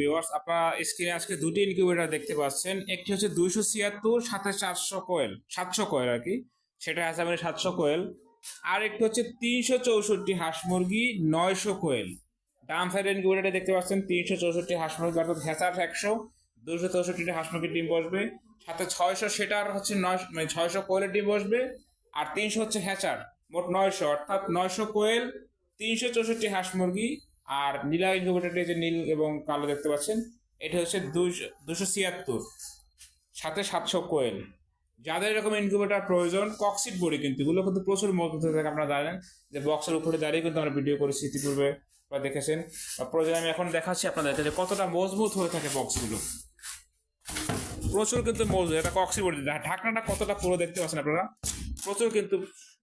Viewers আপনারা স্ক্রিনে আজকে দুটি ইনকিউবেটর দেখতে পাচ্ছেন। একটি হচ্ছে দুইশো ছিয়াত্তর, সাথে চারশো কোয়েল সাতশো কোয়েল আর কি। সেটা আছে আমাদের সাতশো কোয়েল আর একটি হচ্ছে তিনশো চৌষট্টি হাঁস মুরগি, নয়শো কোয়েল ডান সাইড ইনকিউবেটরে দেখতে পাচ্ছেন, তিনশো চৌষট্টি হাঁস মুরগি, অর্থাৎ হ্যাচার একশো। দুশো চৌষট্টি হাঁস মুরগির ডিম বসবে। সাথে ছয়শো সেটার হচ্ছে নয় মানে ছয়শো কোয়েলের ডিম বসবে। আর তিনশো হচ্ছে হ্যাচার, মোট নয়শো, অর্থাৎ নয়শো কোয়েল তিনশো চৌষট্টি হাঁস মুরগি আর নীলা ইনকিউবেটরটি যে নীল এবং কালো দেখতে পাচ্ছেন, এটা হচ্ছে দুশো ছিয়াত্তর, সাথে সাতশো কোয়েল। যাদের এরকম ইনকিউবেটর প্রয়োজন কক্সিট বডি কিন্তু, এগুলো কিন্তু প্রচুর মজবুত হয়ে থাকে, আপনারা জানেন যে বক্সের উপরে দাঁড়িয়ে কিন্তু আমরা ভিডিও করেছি ইতিপূর্বে বা দেখেছেন। বা প্রয়োজন আমি এখন দেখাচ্ছি আপনাদেরকে যে কতটা মজবুত হয়ে থাকে বক্সগুলো প্রচুর কিন্তু মজবুত, এটা কক্সি বডি। ঢাকনাটা কতটা পুরো দেখতে পাচ্ছেন আপনারা? প্রচুর কিন্তু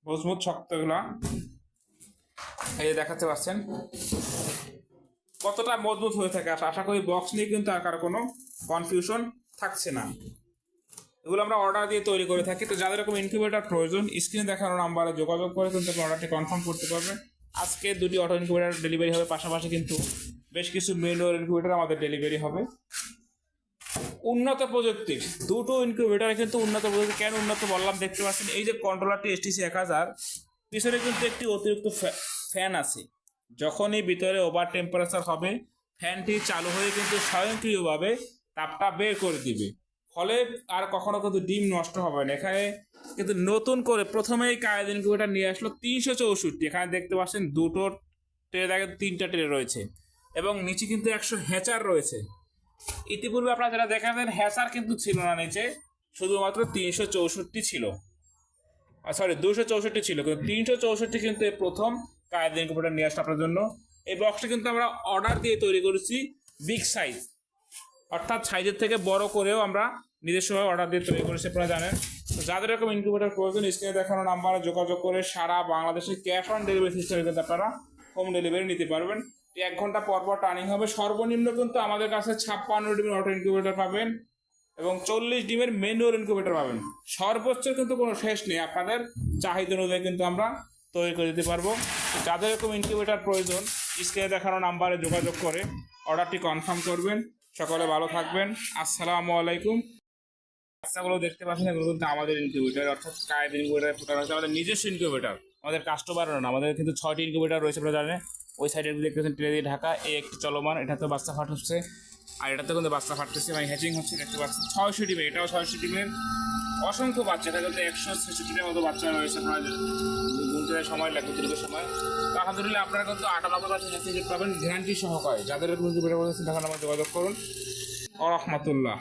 মজবুত শক্তগুলা এই দেখাতে পাচ্ছেন কতটা মজবুত হয়ে থাকে? আশা করি বক্স নিয়ে কিন্তু আর কারও কোনো কনফিউশন থাকছে না। এগুলো আমরা অর্ডার দিয়ে তৈরি করে থাকি। তো যাদের এরকম ইনকিউবেটর প্রয়োজন স্ক্রিনে দেখানো নাম্বারে যোগাযোগ করে কিন্তু আপনি অর্ডারটি কনফার্ম করতে পারবেন আজকে দুটি অটো ইনকিউবেটর ডেলিভারি হবে, পাশাপাশি কিন্তু বেশ কিছু মেনুয়ার ইনকিউবেটর আমাদের ডেলিভারি হবে। উন্নত প্রযুক্তির, দুটো ইনকিউবেটর কিন্তু উন্নত প্রযুক্তি। কেন উন্নত বললাম? দেখতে পাচ্ছেন, এই যে কন্ট্রোলারটি এসটিসি এক হাজার, পিছনে কিন্তু একটি অতিরিক্ত ফ্যা- ফ্যান আছে। যখনই ভিতরে ওভার টেম্পারেচার হবে, ফ্যানটি চালু হয়ে কিন্তু স্বয়ংক্রিয়ভাবে তাপটা বের করে দিবে। ফলে আর কখনো কিন্তু ডিম নষ্ট হবে না। এখানে কিন্তু নতুন করে প্রথমেই কায়েদ ইনকিউবেটার নিয়ে আসলো তিনশো চৌষট্টি। এখানে দেখতে পাচ্ছেন দুটো ট্রে, দেখেন তিনটা ট্রে রয়েছে। এবং নিচে কিন্তু একশো হ্যাচার রয়েছে। ইতিপূর্বে আপনারা যারা দেখাবেন হ্যাচার কিন্তু ছিল না নিচে, শুধুমাত্র তিনশো চৌষট্টি ছিল। সরি দুশো চৌষট্টি ছিল, কিন্তু তিনশো চৌষট্টি কিন্তু প্রথম কায়দিন কম্পিউটার নিয়ে আসছে আপনার জন্য। এই বক্সটা কিন্তু আমরা অর্ডার দিয়ে তৈরি করেছি বিগ সাইজ অর্থাৎ সাইজের থেকে বড় করেও আমরা নিজস্বভাবে অর্ডার দিয়ে তৈরি করেছি, আপনারা জানেন। যাদের এরকম ইনকিউবেটার প্রয়োজন স্ক্রিনে দেখানো নাম্বারে যোগাযোগ করে সারা বাংলাদেশে ক্যাশ অন ডেলিভারি সিস্টেমে কিন্তু আপনারা হোম ডেলিভারি নিতে পারবেন। এক ঘণ্টা পর পর টার্নিং হবে। সর্বনিম্ন কিন্তু আমাদের কাছে ছাপ্পান্ন ডিমের অটো ইনকিউবেটার পাবেন এবং চল্লিশ ডিমের ম্যানুয়াল ইনকিউবেটর পাবেন। সর্বোচ্চ কিন্তু কোনো শেষ নেই। আপনাদের চাহিদা অনুযায়ী কিন্তু আমরা তৈরি করে দিতে পারব। যাদের এরকম ইনকিউবেটর প্রয়োজন স্ক্রিনে দেখানো নাম্বারে যোগাযোগ করে অর্ডারটি কনফার্ম করবেন। সকলে ভালো থাকবেন। আসসালামু আলাইকুম। বাচ্চাগুলো দেখতে পাচ্ছেন, এগুলো কিন্তু আমাদের ইনকিউবেটার অর্থাৎ কায়েদ ইনকিউবেটার ফুটানো হচ্ছে আমাদের নিজস্ব ইনকিউবেটার আমাদের কাস্টমারও না, আমাদের কিন্তু ছয়টি ইনকিউবেটার রয়েছে আপনারা জানেন। ওই সাইডে দেখতে পাচ্ছেন ট্রে দিয়ে ঢাকা এই একটি চলমান, এটা তো বাচ্চা ফাট হচ্ছে আর এটাতে কিন্তু বাচ্চা ফাটতেছে মানে হ্যাচিং হচ্ছে, দেখতে পাচ্ছেন। ছয়শো ডিমের এটাও ছয়শো ডিমের অসংখ্য বাচ্চা এটা তো একশো ছেষট্টিটার মতো বাচ্চা রয়েছে আপনাদের গুনতে সময় লাগবে দীর্ঘ সময়। তো আলহামদুলিল্লাহ, আপনারা কিন্তু আটানব্বই পার্সেন্ট সার্টিফিকেট পাবেন গ্যারান্টি সহকারে। যাদের তখন আমার যোগাযোগ করুন। রহমতুল্লাহ